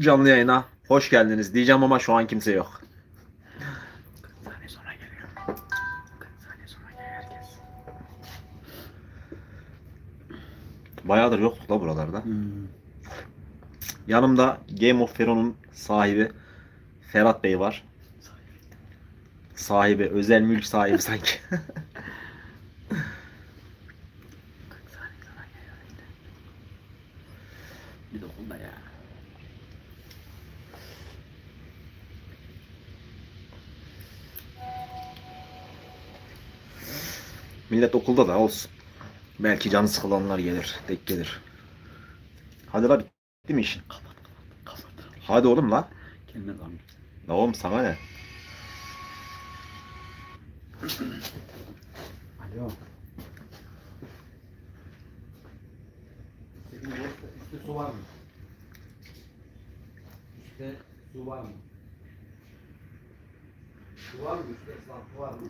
canlı yayına hoş geldiniz diyeceğim ama şu an kimse yok. saniye sonra geliyor. 40 saniye sonra geliyor herkes. Bayağıdır yoktuk la buralarda. Hmm. Yanımda Game of Thrones'un sahibi Ferhat Bey var. Sahibi, özel mülk sahibi sanki. 40 saniye sonra geliyor işte. Bir de okulda ya. Millet okulda da olsun. Belki canı sıkılanlar gelir, tek gelir. Hadi la bitti mi işin? Kapat kapat kapat. Hadi oğlum la. Kendine zam. La oğlum sana ne? Alo. Üstte su var mı? Üstte su var mı? Su var mı? Üstte su var mı?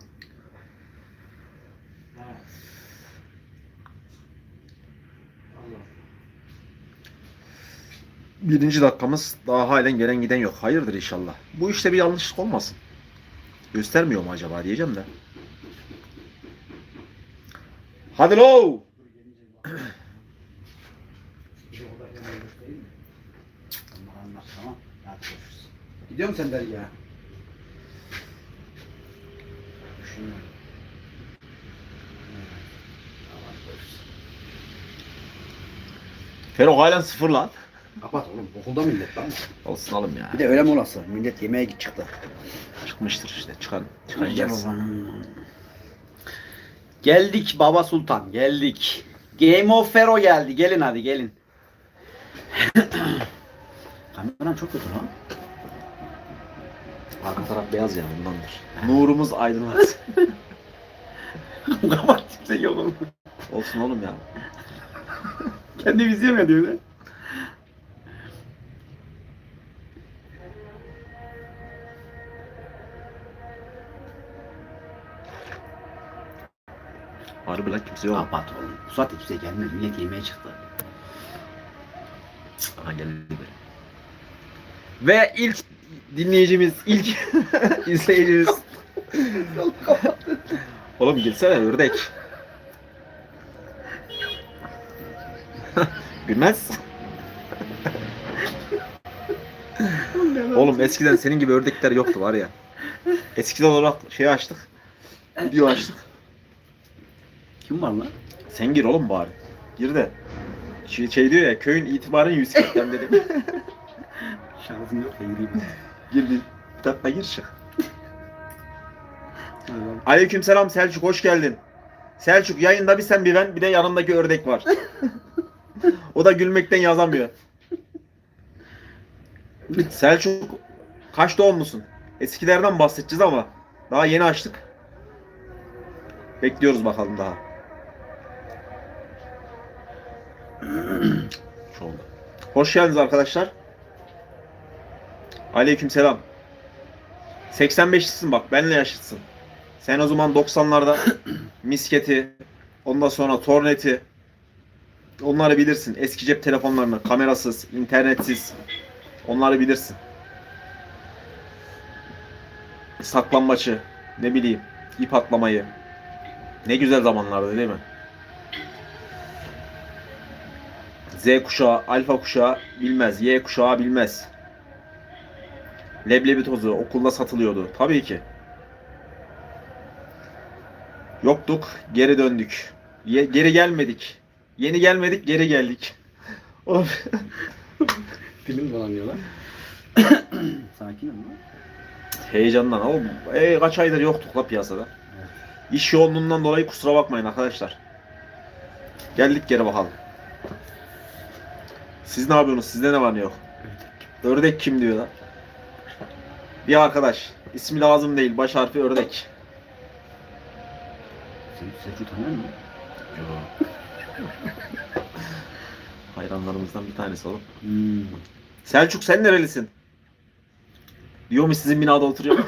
Birinci dakikamız daha halen gelen giden yok. Hayırdır inşallah. Bu işte bir yanlışlık olmasın. Göstermiyor mu acaba diyeceğim de. Hadi lo! Gidiyor musun sen dergiye? Düşünüyorum. Evet. Tamam görüşürüz. Ferok halen sıfır lan. Kapat oğlum okulda millet lan. Olsun oğlum ya. Bir de öyle molası. Millet yemeğe git çıktı. Çıkmıştır işte. Çıkan, çıkan gelsin. Geldik Baba Sultan geldik. Game of Fero geldi. Gelin hadi gelin. Kameram çok kötü lan. Arka taraf beyaz ya bundandır. Nurumuz aydınlat. Kapat kimse yok oğlum. Olsun oğlum ya. Kendi izleyemiyor diyor ne? Harbi lan kimse yok. Kapat oğlum. Bu saatte kimse gelmez. Millet yemeğe çıktı. Aha geldi biri. Ve ilk dinleyicimiz, ilk izleyicimiz. Oğlum gelsene ördek. Gülmez. Oğlum eskiden senin gibi ördekler yoktu var ya. Eskiden olarak şey açtık. Video açtık. Kim var lan? Sen gir oğlum bari. Gir de. Şey, şey diyor ya köyün itibarın yüz ketten dedim. Şansım yok da gireyim. gir bir tatla gir çık. Aleykümselam Selçuk hoş geldin. Selçuk yayında bir sen bir ben bir de yanımdaki ördek var. O da gülmekten yazamıyor. Selçuk kaç doğumlusun? Eskilerden bahsedeceğiz ama daha yeni açtık. Bekliyoruz bakalım daha. Hoş geldiniz arkadaşlar. Aleykümselam. 85'lisin bak benle yaşıtsın. Sen o zaman 90'larda misketi, ondan sonra torneti, onları bilirsin. Eski cep telefonlarını, kamerasız, internetsiz, onları bilirsin. Saklambaçı, ne bileyim, ip atlamayı. Ne güzel zamanlardı değil mi? Z kuşağı, alfa kuşağı bilmez, Y kuşağı bilmez. Leblebi tozu okulda satılıyordu. Tabii ki. Yoktuk, geri döndük. Geri gelmedik. Yeni gelmedik, geri geldik. Of. Film dolanıyor lan. Sakin ol lan. Heyecandan oğlum. Ey, kaç aydır yoktuk la piyasada. İş yoğunluğundan dolayı kusura bakmayın arkadaşlar. Geldik geri bakalım. Siz ne yapıyorsunuz? Sizde ne var ne yok? Ördek kim diyor lan? Bir arkadaş. İsmi lazım değil. Baş harfi ördek. Sen Selçuk tanıyor musun? Hayranlarımızdan bir tanesi oğlum. Hmm. Selçuk sen nerelisin? Diyormuş sizin binada oturuyor.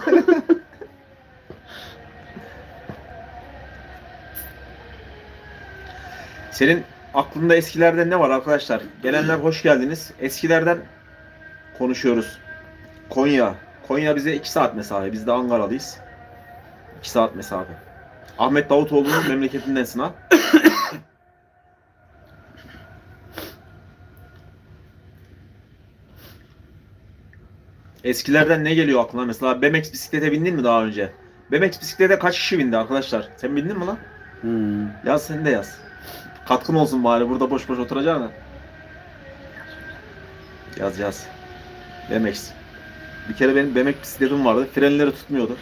Senin aklında eskilerden ne var arkadaşlar? Gelenler hoş geldiniz. Eskilerden konuşuyoruz. Konya. Konya bize 2 saat mesafe. Biz de Ankara'lıyız. 2 saat mesafe. Ahmet Davutoğlu'nun memleketindensin ha. Eskilerden ne geliyor aklına? Mesela BMX bisiklete bindin mi daha önce? BMX bisiklete kaç kişi bindi arkadaşlar? Sen bindin mi lan? Hmm. Yaz sen de yaz. Katkın olsun bari burada boş boş oturacağına. Yaz yaz. BMX. Bir kere benim BMX bisikletim vardı. Frenleri tutmuyordu.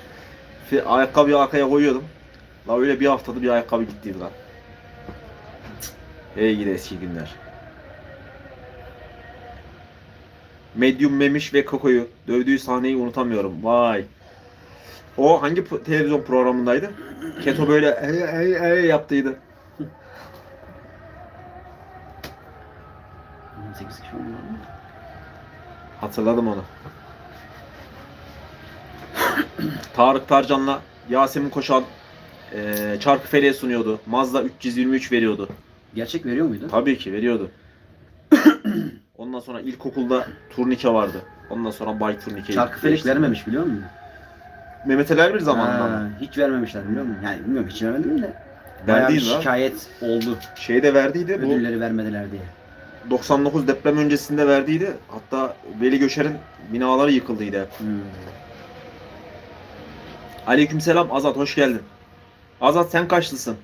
Ayakkabıyı arkaya koyuyordum. La öyle bir haftada bir ayakkabı gittiydi lan. Ey gidi eski günler. Medium Memiş ve Koko'yu dövdüğü sahneyi unutamıyorum. Vay. O hangi televizyon programındaydı? Keto böyle ey ey ey yaptıydı. 18 kişi mı? Hatırladım onu. Tarık Tarcan'la Yasemin Koşan eee Çarkıfele'ye sunuyordu. Mazda 323 veriyordu. Gerçek veriyor muydu? Tabii ki veriyordu. Ondan sonra ilkokulda turnike vardı. Ondan sonra bay turnike. Çarkıfelik vermemiş biliyor musun? Mehmet Ali Erbil zamanında Ha, mı? Hiç vermemişler biliyor musun? Yani bilmiyorum hiç vermedim de. Bayağı bir lan. şikayet oldu. Şey de verdiydi. Bu Ödülleri vermediler diye. 99 deprem öncesinde verdiydi. Hatta Veli Göşer'in binaları yıkıldıydı. hep. Hmm. Aleykümselam Azat hoş geldin. Azat sen kaçlısın?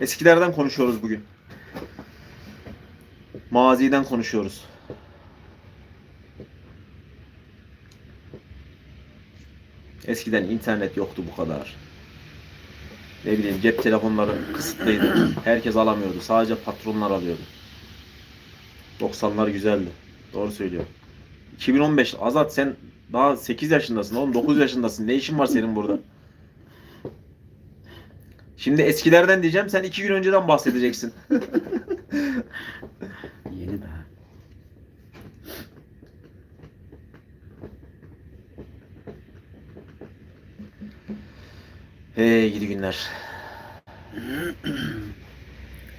Eskilerden konuşuyoruz bugün. Maziden konuşuyoruz. Eskiden internet yoktu bu kadar. Ne bileyim cep telefonları kısıtlıydı. Herkes alamıyordu. Sadece patronlar alıyordu. 90'lar güzeldi. Doğru söylüyorum. 2015 Azat sen daha 8 yaşındasın oğlum 9 yaşındasın. Ne işin var senin burada? Şimdi eskilerden diyeceğim sen 2 gün önceden bahsedeceksin. Yeni daha. Hey gidi günler.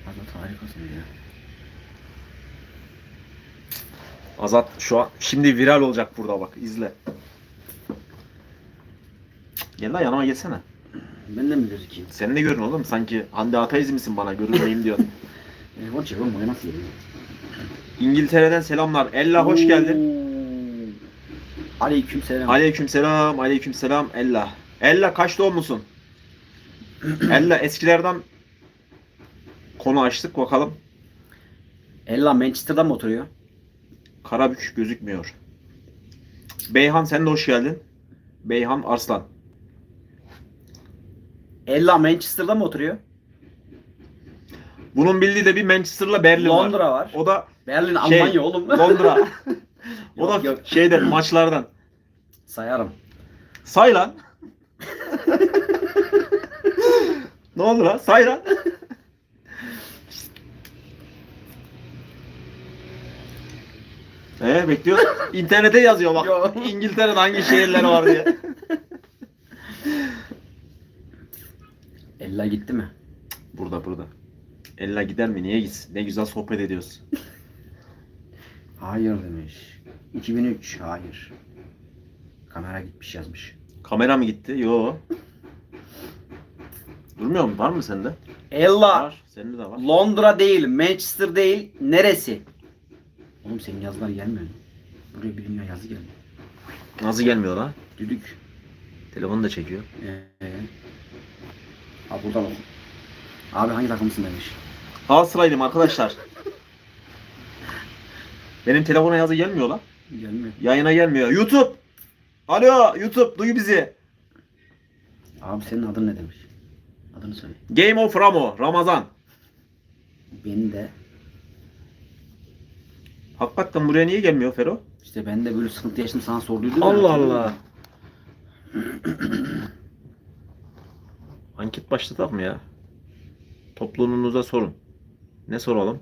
Azat harikasın ya. Azat şu an şimdi viral olacak burada bak izle. Gel lan yanıma gelsene. Ben de mi gözükeyim? Sen de görün oğlum sanki Hande Ataiz misin bana görünmeyeyim diyor. Telefon çek oğlum oraya nasıl geliyor? İngiltere'den selamlar. Ella hoş geldin. Aleyküm selam. Aleykümselam, aleykümselam Ella. Ella kaç doğumlusun? Ella eskilerden konu açtık bakalım. Ella Manchester'da mı oturuyor? Karabük gözükmüyor. Beyhan sen de hoş geldin. Beyhan Arslan. Ella Manchester'da mı oturuyor? Bunun bildiği de bir Manchester'la Berlin var. Londra var. O da Berlin şey, Almanya oğlum. Londra. o Yok, da yok. şeyden maçlardan. Sayarım. Say lan. ne oldu lan? Say lan. Ee bekliyor. İnternete yazıyor bak. Yok. İngiltere'de hangi şehirler var diye. Ella gitti mi? Burada burada. Ella gider mi? Niye gitsin? Ne güzel sohbet ediyoruz. Hayır demiş. 2003 hayır. Kamera gitmiş yazmış. Kamera mı gitti? Yo. Durmuyor mu? Var mı sende? Ella Var. Sende de var. Londra değil, Manchester değil, neresi? Oğlum senin yazılar gelmiyor. Buraya bir dünya yazı gelmiyor. Nasıl gelmiyor lan? Düdük. Telefonu da çekiyor. Ee, abi buradan oku. Abi hangi takımısın demiş. Galatasaraylıyım arkadaşlar. Benim telefona yazı gelmiyor lan. Gelmiyor. Yayına gelmiyor. YouTube. Alo YouTube duy bizi. Abi senin adın ne demiş? Adını söyle. Game of Ramo. Ramazan. Beni de Hakikaten buraya niye gelmiyor Fero? işte ben de böyle sıkıntı yaşadım sana sorduydum. ya. Allah Allah. Anket başlatalım mı ya? Topluluğunuza sorun. Ne soralım?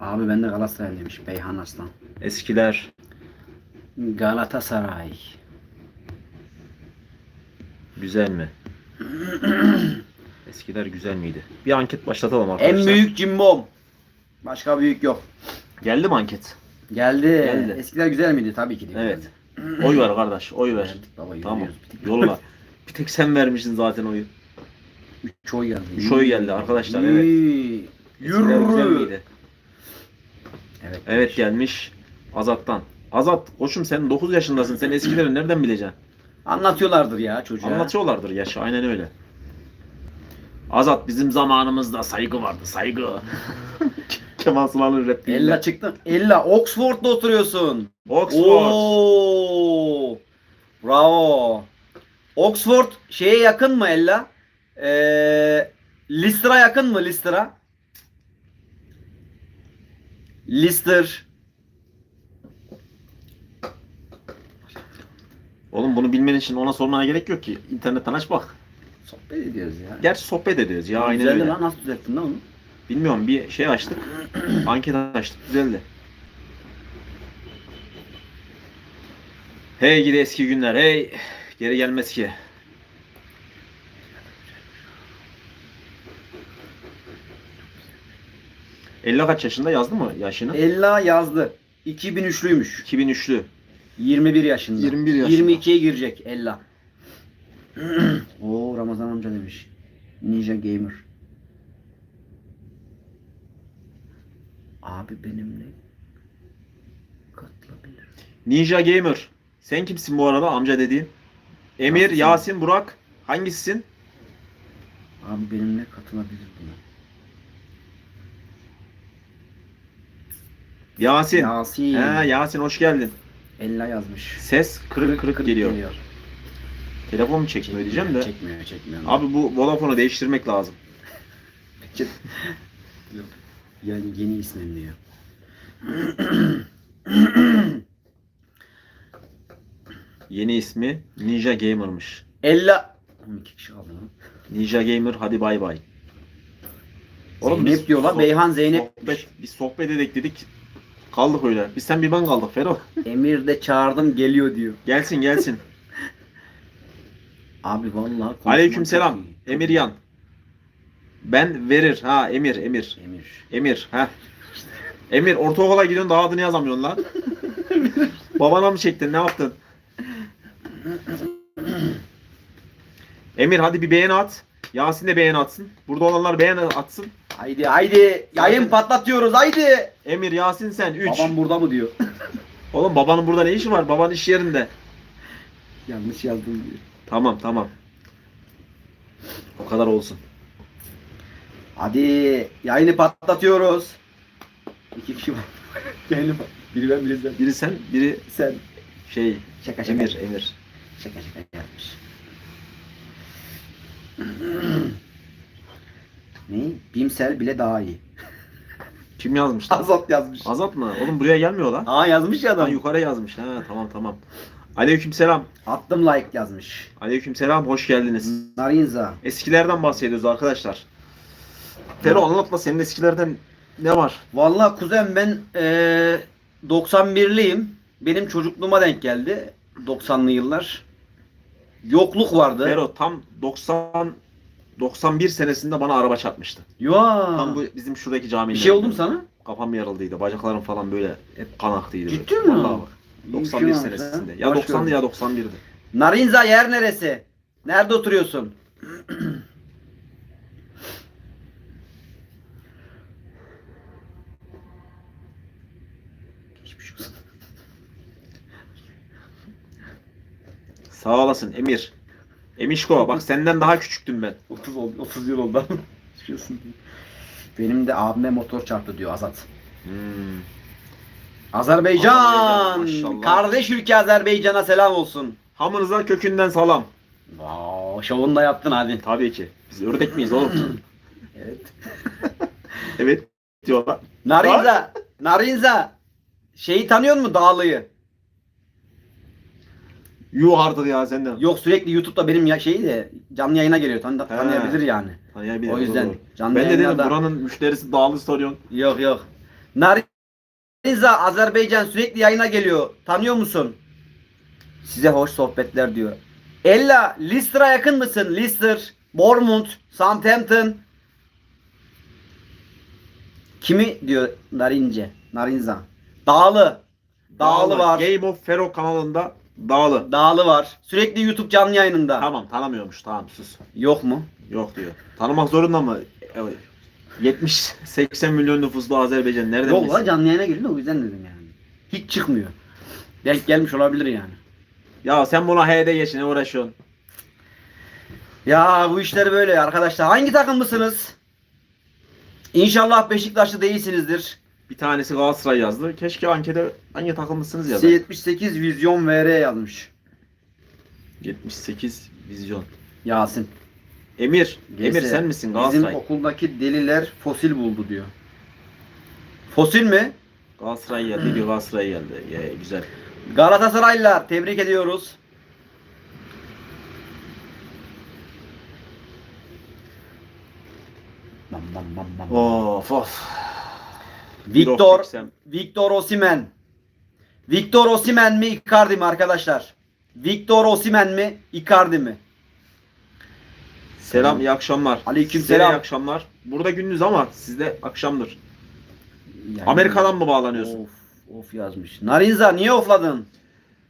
Abi ben de Galatasaray demiş Beyhan Arslan. Eskiler. Galatasaray. Güzel mi? Eskiler güzel miydi? Bir anket başlatalım arkadaşlar. En büyük cimbom. Başka büyük yok. Geldi mi anket? Geldi. Geldi. Eskiler güzel miydi? Tabii ki de. Evet. Oy ver kardeş. Oy ver. Baba Tamam. Yolla. Bir tek sen vermişsin zaten oyu. Üç oy geldi. Üç oy geldi arkadaşlar, evet. Eskiler güzel Yürü. miydi? Evet. Evet gelmiş. Azat'tan. Azat koçum sen 9 yaşındasın. Sen eskileri nereden bileceksin? Anlatıyorlardır ya çocuğa. Anlatıyorlardır yaşı. Aynen öyle. Azat bizim zamanımızda saygı vardı. Saygı. Kemal Sunal'ın repliğinde. Ella çıktın. Ella Oxford'da oturuyorsun. Oxford. Oo. Bravo. Oxford şeye yakın mı Ella? Ee, Listra yakın mı Listra? Lister. Oğlum bunu bilmen için ona sormana gerek yok ki. İnternetten aç bak. Sohbet ediyoruz ya. Gerçi sohbet ediyoruz ya aynen Güzeldi öyle. lan nasıl düzelttin lan onu? Bilmiyorum bir şey açtık. Anket açtık. Güzeldi. Hey gidi eski günler. Hey. Geri gelmez ki. Ella kaç yaşında yazdı mı yaşını? Ella yazdı. 2003'lüymüş. 2003'lü. 21 yaşında. 21 yaşında. 22'ye girecek Ella. Oo Ramazan amca demiş. Ninja Gamer. Abi benimle katılabilir. Ninja Gamer. Sen kimsin bu arada amca dediğin? Emir, Nasılsın? Yasin, Burak. Hangisisin? Abi benimle katılabilir buna. Yasin. Yasin. He, Yasin hoş geldin. Ella yazmış. Ses kırık kırık, geliyor. Telefon mu çekmiyor diyeceğim de. Çekmiyor, çekmiyor. Abi bu Vodafone'u değiştirmek lazım. yani yeni ismim diyor. Yeni ismi Ninja Gamer'mış. Ella 12 kişi kaldı lan. Ninja Gamer hadi bay bay. Zeynep diyor lan, Beyhan Zeynep. Sohbet, biz sohbet edek dedik. Kaldık öyle. Biz sen bir ben kaldık Fero. Emir de çağırdım geliyor diyor. Gelsin gelsin. Abi vallahi çok iyi. Emir Yan. Ben verir. Ha Emir Emir. Emir. Emir. Ha. Emir ortaokula gidiyorsun daha adını yazamıyorsun lan. Babana mı çektin ne yaptın? Emir hadi bir beğeni at. Yasin de beğeni atsın. Burada olanlar beğeni atsın. Haydi haydi yayın patlatıyoruz haydi. Emir Yasin sen 3. Babam burada mı diyor. Oğlum babanın burada ne işi var? Baban iş yerinde. Yanlış yazdım diyor. Tamam tamam. O kadar olsun. Hadi yayını patlatıyoruz. İki kişi var. yayını pat- Biri ben biri sen. Biri sen, biri Sen. şey Şaka şaka. Emir, Emir. Şaka şaka yapmış. ne? Bimsel bile daha iyi. Kim yazmış? lan? Azat yazmış. Azat mı? Oğlum buraya gelmiyor lan. Aa yazmış ya Ha, adam. yukarı yazmış. Ha tamam tamam. Aleykümselam. Attım like yazmış. Aleykümselam. Hoş geldiniz. Narinza. Eskilerden bahsediyoruz arkadaşlar. Fero anlatma senin eskilerden ne var? Vallahi kuzen ben eee 91'liyim. Benim çocukluğuma denk geldi. 90'lı yıllar. Yokluk vardı. Fero tam 90 91 senesinde bana araba çarpmıştı. Ya. Tam bu bizim şuradaki caminin. Bir şey oldu mu sana? Kafam yarıldıydı. Bacaklarım falan böyle hep kan aktıydı. Ciddi mi? Vallahi bak. 91 İyi ki senesinde. Ya ha. 90'dı ya 91'di. Narinza yer neresi? Nerede oturuyorsun? Sağ olasın Emir. Emişko bak senden daha küçüktüm ben. 30 oldu, 30 yıl oldu. Düşüyorsun. Benim de abime motor çarptı diyor Azat. Hmm. Azerbaycan. Kardeş ülke Azerbaycan'a selam olsun. Hamınıza kökünden salam. Wow, şovunu da yaptın hadi. Tabii ki. Biz ördek miyiz oğlum? Evet. evet diyorlar. Narinza. Narinza. Şeyi tanıyor musun Dağlı'yı? Yuh artık ya senden. Yok sürekli YouTube'da benim ya şeyi de canlı yayına geliyor. Tanı tanıyabilir yani. Tanıyabilirim, O yüzden doğru. canlı Ben de dedim yayınlarda- buranın müşterisi dağlı soruyorsun. Yok yok. Narinza Azerbaycan sürekli yayına geliyor. Tanıyor musun? Size hoş sohbetler diyor. Ella Leicester'a yakın mısın? Leicester, Bournemouth, Southampton. Kimi diyor Narince? Narinza. Dağlı. Dağlı var. Game of Fero kanalında Dağlı. Dağlı var. Sürekli YouTube canlı yayınında. Tamam tanımıyormuş tamam sus. Yok mu? Yok diyor. Tanımak zorunda mı? Evet. 70-80 milyon nüfuslu Azerbaycan nereden Yok bilsin? la canlı yayına geliyor o yüzden dedim yani. Hiç çıkmıyor. Denk gelmiş olabilir yani. Ya sen buna HD geç ne uğraşıyorsun? Ya bu işler böyle arkadaşlar. Hangi takımlısınız? İnşallah Beşiktaşlı değilsinizdir. Bir tanesi Galatasaray yazdı. Keşke ankete hangi takımlısınız yazdı. S78 Vizyon VR yazmış. 78 vizyon. Yasin. Emir. GS. Emir sen misin Bizim Galatasaray? okuldaki deliler fosil buldu diyor. Fosil mi? Galatasaray geldi. Bir Galatasaray geldi. Ya, güzel. Galatasaraylılar tebrik ediyoruz. Bam bam bam bam. Of of. Victor Yok. Victor Osimen. Victor Osimen mi Icardi mi arkadaşlar? Victor Osimen mi Icardi mi? Selam iyi akşamlar. Aleyküm Size selam. iyi akşamlar. Burada gündüz ama sizde akşamdır. Yani- Amerika'dan mı bağlanıyorsun? Of, of yazmış. Narinza niye ofladın?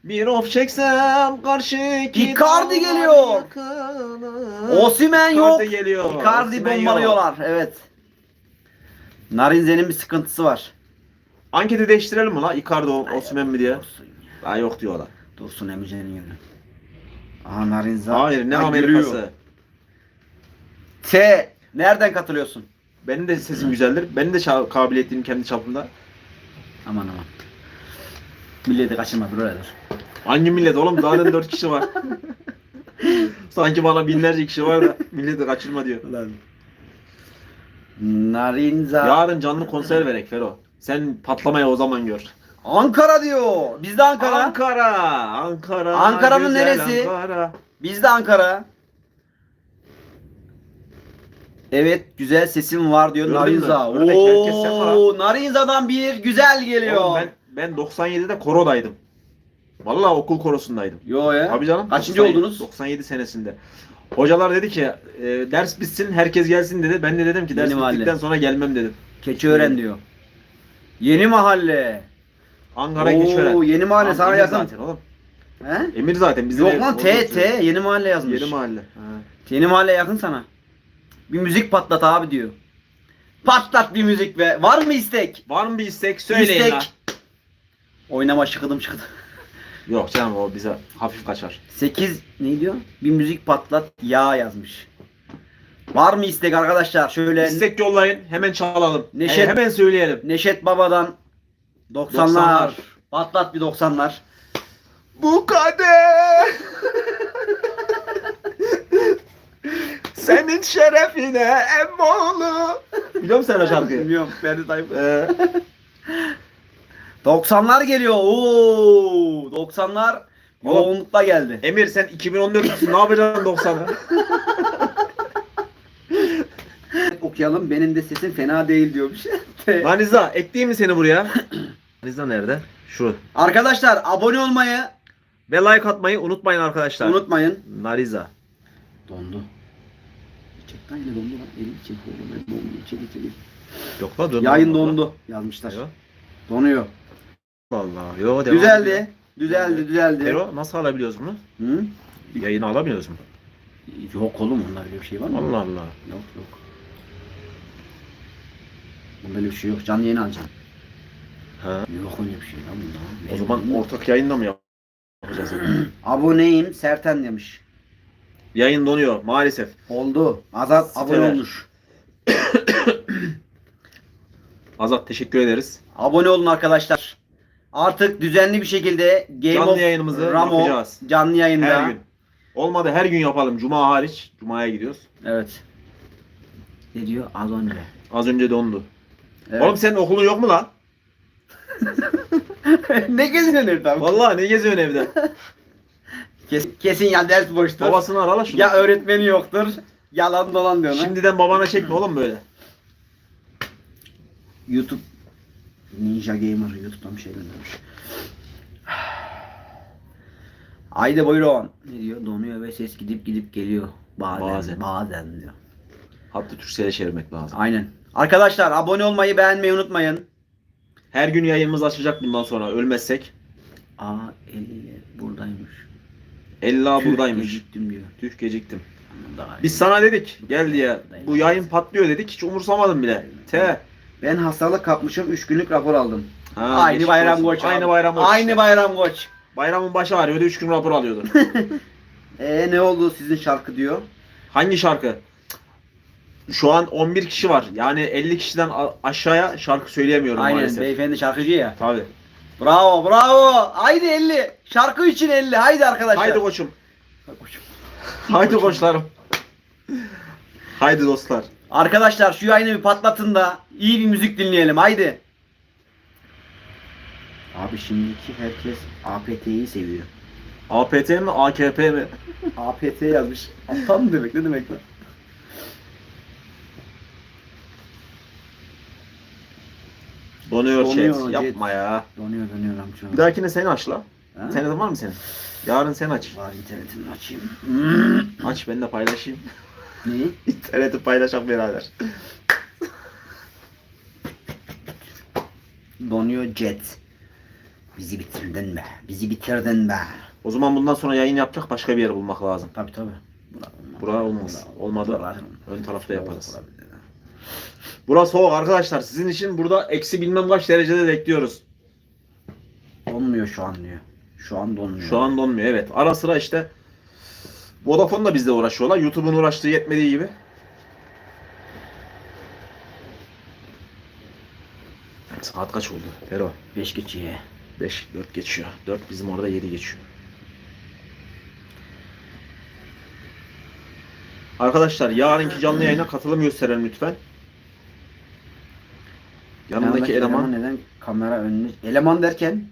Bir of çeksem karşı Icardi geliyor. Osimen yok. Icardi geliyor. Icardi bombalıyorlar. Evet. Narinze'nin bir sıkıntısı var. Anketi değiştirelim mi la? Icardi Osimhen mi diye? Dursun, ya. Daha yok diyorlar. Dursun Emice'nin yerine. Aha Narinza. Hayır ne Ha, Amerikası? T. Nereden katılıyorsun? Benim de sesim güzeldir. Benim de ça- kabiliyetliyim kendi çapımda. Aman aman. Milleti kaçırma buralar. Hangi millet oğlum? Zaten 4 kişi var. Sanki bana binlerce kişi var da milleti kaçırma diyor. Narinza. Yarın canlı konser verek Fero. Sen patlamaya o zaman gör. Ankara diyor. Biz de Ankara. Ankara. Ankara. Ankara'nın güzel neresi? Ankara. Biz de Ankara. Evet güzel sesim var diyor Gördün Narinza. mü? Buradaki herkes sefa. Oo, Narinza'dan bir güzel geliyor. Oğlum ben, ben 97'de korodaydım. Vallahi okul korosundaydım. Yo ya. Abi canım. Kaçıncı 97 oldunuz? 97 senesinde. Hocalar dedi ki e, ders bitsin herkes gelsin dedi. Ben de dedim ki ders Yeni mahalle. bittikten sonra gelmem dedim. Keçiören diyor. Yeni mahalle. Ankara Oo, Keçiören. yeni mahalle sana Emir yakın. zaten oğlum. He? Emir zaten bizim Yok ev- lan T. T yeni mahalle yazmış. Yeni mahalle. Ha. Yeni mahalle yakın sana. Bir müzik patlat abi diyor. Patlat bir müzik be. Var mı istek? Var mı bir istek söyleyin İstek. lan. Oynama şıkıdım şıkıdım. Yok canım o bize hafif kaçar. 8 ne diyor? Bir müzik patlat ya yazmış. Var mı istek arkadaşlar? Şöyle İstek yollayın hemen çalalım. Neşet- He- hemen söyleyelim. Neşet Baba'dan 90'lar. 90'lar. Patlat bir 90'lar. Bu kader senin şerefine emmoğlu. Biliyor musun sen o şarkıyı? Bilmiyorum. Ferdi Tayfur. Ee, 90'lar geliyor. Oo! 90'lar yoğunlukla geldi. Emir sen 2014'lüsün ne yapacaksın 90'ı? Okuyalım. Benim de sesim fena değil diyormuş. Maniza ekleyeyim mi seni buraya? Maniza nerede? Şu. Arkadaşlar abone olmayı Ve like atmayı unutmayın arkadaşlar. unutmayın. Nariza. Dondu. Çekten yine dondu lan. Elim çek oğlum. Dondu. Çekil çekil. Yok la dön. Yayın dondu yazmışlar. Yok. Donuyor. Vallahi. Yo, devam ediyor. Düzeldi. Düzeldi, düzeldi. Pero nasıl alabiliyoruz bunu? Hı? Yayını alamıyoruz mu? Yok oğlum öyle bir şey var mı? Allah Allah. Yok yok. Bunda öyle bir şey yok. Canlı yayın alacaksın. Ha. Yok öyle bir şey lan bunda. O zaman ortak yayında mı yapacağız? Aboneyim Serten demiş. Yayın donuyor maalesef. Oldu. Azat Siteler. abone olmuş. Azat teşekkür ederiz. Abone olun arkadaşlar. Artık düzenli bir şekilde Game Canlı of yayınımızı Ramo yapacağız. canlı yayında. Her gün. Olmadı her gün yapalım. Cuma hariç. Cuma'ya gidiyoruz. Evet. Ne diyor? Az önce. Az önce dondu. Evet. Oğlum senin okulun yok mu lan? ne geziyorsun evde? Vallahi ne geziyorsun evde? Kesin, kesin ya ders boştur. Babasını ara la şunu. Ya öğretmeni yoktur. Yalan dolan diyor. Şimdiden babana çekme oğlum böyle. YouTube Ninja Gamer YouTube'dan bir şey göndermiş. Haydi buyurun. Ne diyor? Donuyor ve ses gidip gidip geliyor. Bazen. Bazen. Bazen diyor. Hatta Türkçe'ye çevirmek lazım. Aynen. Arkadaşlar abone olmayı beğenmeyi unutmayın. Her gün yayınımız açacak bundan sonra ölmezsek. Aa 50 buradaymış. Ella Tüh, buradaymış. geciktim diyor. Tüh geciktim. Daha Biz sana dedik gel diye. Bu yayın patlıyor dedik hiç umursamadım bile. T. Ben hastalık kapmışım 3 günlük rapor aldım. Ha, Aynı geçmiş bayram olsun. koç. Aynı abi. bayram koç. Aynı bayram koç. Bayramın başı ağrıyordu 3 gün rapor alıyordu. Ee ne oldu sizin şarkı diyor. Hangi şarkı? Şu an 11 kişi var. Yani 50 kişiden a- aşağıya şarkı söyleyemiyorum Aynen maalesef. beyefendi şarkıcı ya. Tabii. Bravo bravo. Haydi 50. Şarkı için 50. Haydi arkadaşlar. Haydi koçum. Koçum. Haydi koçlarım. Haydi dostlar. Arkadaşlar şu yayını bir patlatın da iyi bir müzik dinleyelim. Haydi. Abi şimdiki herkes APT'yi seviyor. APT mi AKP mi? APT yazmış. Aptal mı demek? Ne demek lan? Donuyor, Donuyor chat. chat. Yapma ya. Donuyor donuyor amca. Bir dahakine sen aç la. Ha? İnternetin var mı senin? Yarın sen aç. Var internetimi açayım. Aç ben de paylaşayım. Neyi? İnterneti paylaşalım beraber. Donuyor jet. Bizi bitirdin be. Bizi bitirdin be. O zaman bundan sonra yayın yapacak başka bir yer bulmak lazım. Tabi tabi. Bura, Bura olmaz. Olmadı. Ön tarafta yaparız. Burası soğuk arkadaşlar. Sizin için burada eksi bilmem kaç derecede bekliyoruz. Donmuyor şu an diyor. Şu an donmuyor. Şu an donmuyor evet. Ara sıra işte Vodafone da bizle uğraşıyorlar. YouTube'un uğraştığı yetmediği gibi. Saat kaç oldu? Fero. 5 geçiyor. 5, 4 geçiyor. 4 bizim orada 7 geçiyor. Arkadaşlar yarınki canlı yayına katılım gösterelim lütfen. Yanındaki eleman neden kamera önüne... Eleman derken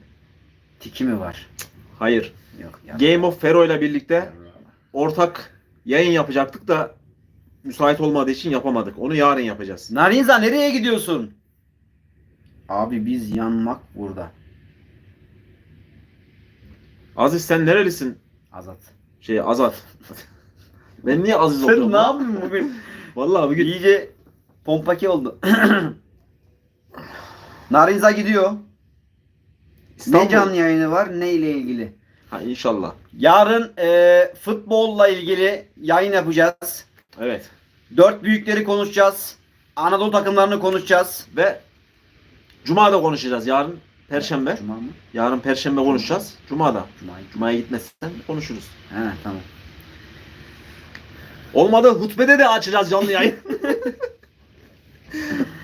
tiki mi var? hayır. Yok. Game of Fero ile birlikte ortak yayın yapacaktık da müsait olmadığı için yapamadık. Onu yarın yapacağız. Narinza nereye gidiyorsun? Abi biz yanmak burada. Aziz sen nerelisin? Azat. Şey Azat. ben niye Aziz oluyorum? lan? yapıyorsun bugün? Vallahi bugün İyice pompaki oldu. Narinza gidiyor. İstanbul. Ne canlı yayını var ne ile ilgili? Ha inşallah. Yarın e, futbolla ilgili yayın yapacağız. Evet. Dört büyükleri konuşacağız. Anadolu takımlarını konuşacağız. Ve Cuma da konuşacağız. Yarın Perşembe. Cuma mı? Yarın Perşembe konuşacağız. Cuma da. Cuma. Cuma'ya gitmezsen konuşuruz. He tamam. Olmadı hutbede de açacağız canlı yayın.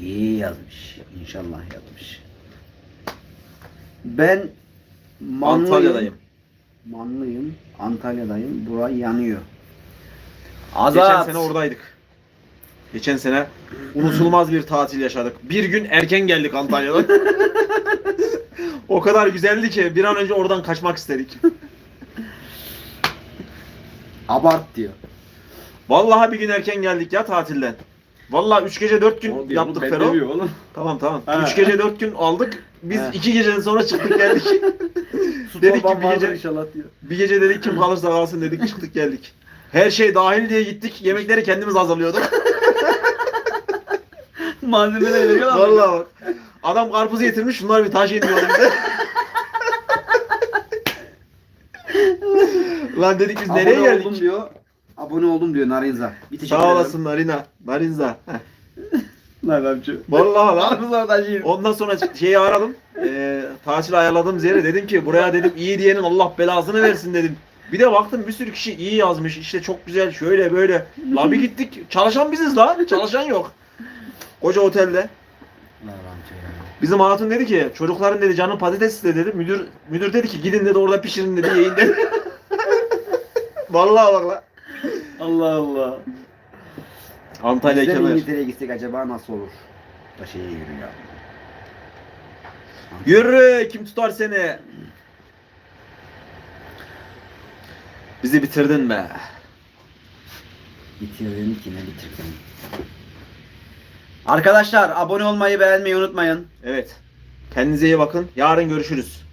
İyi yazmış. İnşallah yazmış. Ben Manlıyım. Antalya'dayım. Manlıyım. Antalya'dayım. Bura yanıyor. Geçen Azat. sene oradaydık. Geçen sene unutulmaz bir tatil yaşadık. Bir gün erken geldik Antalya'dan. o kadar güzeldi ki bir an önce oradan kaçmak istedik. Abart diyor. Vallahi bir gün erken geldik ya tatilden. Vallahi 3 gece 4 gün yaptık Fero. oğlum. Tamam tamam. Ha. 3 gece 4 gün aldık. Biz Ha. 2 geceden sonra çıktık geldik. Su Dedik ki bir gece- inşallah diyor. bir gece dedik kim kalırsa kalsın dedik çıktık geldik. Her şey dahil diye gittik. Yemekleri kendimiz hazırlıyorduk. Malzemeleri veriyorlar. Vallahi bak. Adam karpuz getirmiş. Şunlar bir taş bize. Lan dedik biz nereye Abone geldik? oldum diyor. Abone oldum diyor Narinza. Bir teşekkür Sağ ederim. olasın Narina. Narinza. Heh. Lan amca. Vallahi lan. Karpuzlar taşıyın. Ondan sonra şeyi aradım. Eee tatil ayarladığımız yere dedim ki buraya dedim iyi diyenin Allah belasını versin dedim. Bir de baktım bir sürü kişi iyi yazmış. işte çok güzel şöyle böyle. La bir gittik. Çalışan biziz la. Çalışan yok. Koca otelde. Bizim hatun dedi ki çocukların dedi canı patates istedi dedi. Müdür müdür dedi ki gidin dedi orada pişirin dedi yiyin dedi. Vallahi bak la. Allah Allah. Antalya Biz de kemer. İngiltere'ye gitsek acaba nasıl olur? Da şeye yürü ya. Yürü kim tutar seni? Bizi bitirdin be. Bitirdin ki ne bitirdin? Arkadaşlar abone olmayı beğenmeyi unutmayın. Evet. Kendinize iyi bakın. Yarın görüşürüz.